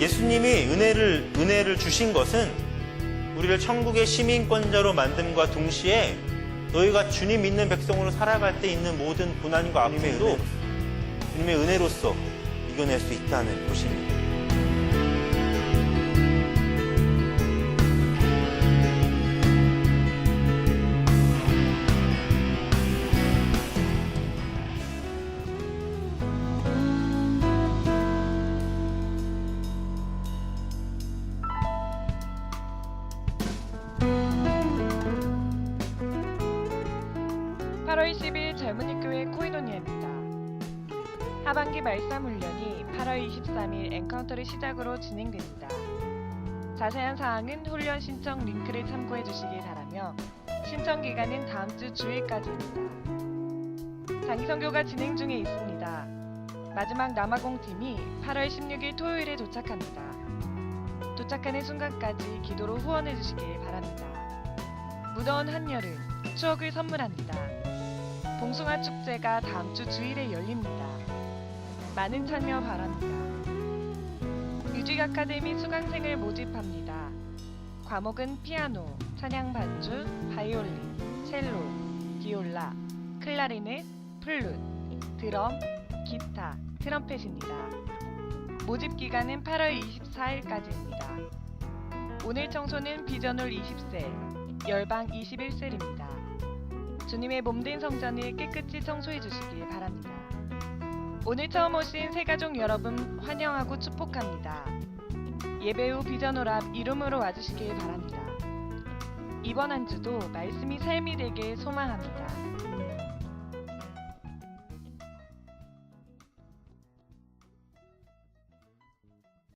예수님이 은혜를 은혜를 주신 것은 우리를 천국의 시민권자로 만듦과 동시에 너희가 주님 믿는 백성으로 살아갈 때 있는 모든 고난과 아픔도 주님의 은혜로서 이겨낼 수 있다는 것입니다. 팔월 10일 젊은이 교회 코이노니아입니다. 하반기 말싸 훈련이 8월 23일 엔카운터를 시작으로 진행됩니다. 자세한 사항은 훈련 신청 링크를 참고해 주시기 바라며 신청 기간은 다음 주 주일까지입니다. 장기 선교가 진행 중에 있습니다. 마지막 남아공 팀이 8월 16일 토요일에 도착합니다. 도착하는 순간까지 기도로 후원해 주시길 바랍니다. 무더운 한여름 추억을 선물합니다. 봉숭아 축제가 다음 주 주일에 열립니다. 많은 참여 바랍니다. 뮤직 아카데미 수강생을 모집합니다. 과목은 피아노, 찬양 반주, 바이올린, 첼로, 비올라, 클라리넷, 플룻, 드럼, 기타, 트럼펫입니다. 모집 기간은 8월 24일까지입니다. 오늘 청소는 비전홀 20셀, 열방 21셀입니다. 주님의 몸된 성전을 깨끗이 청소해 주시길 바랍니다. 오늘 처음 오신 새가족 여러분 환영하고 축복합니다. 예배 후 비전오랍 이름으로 와주시길 바랍니다. 이번 한 주도 말씀이 삶이 되길 소망합니다.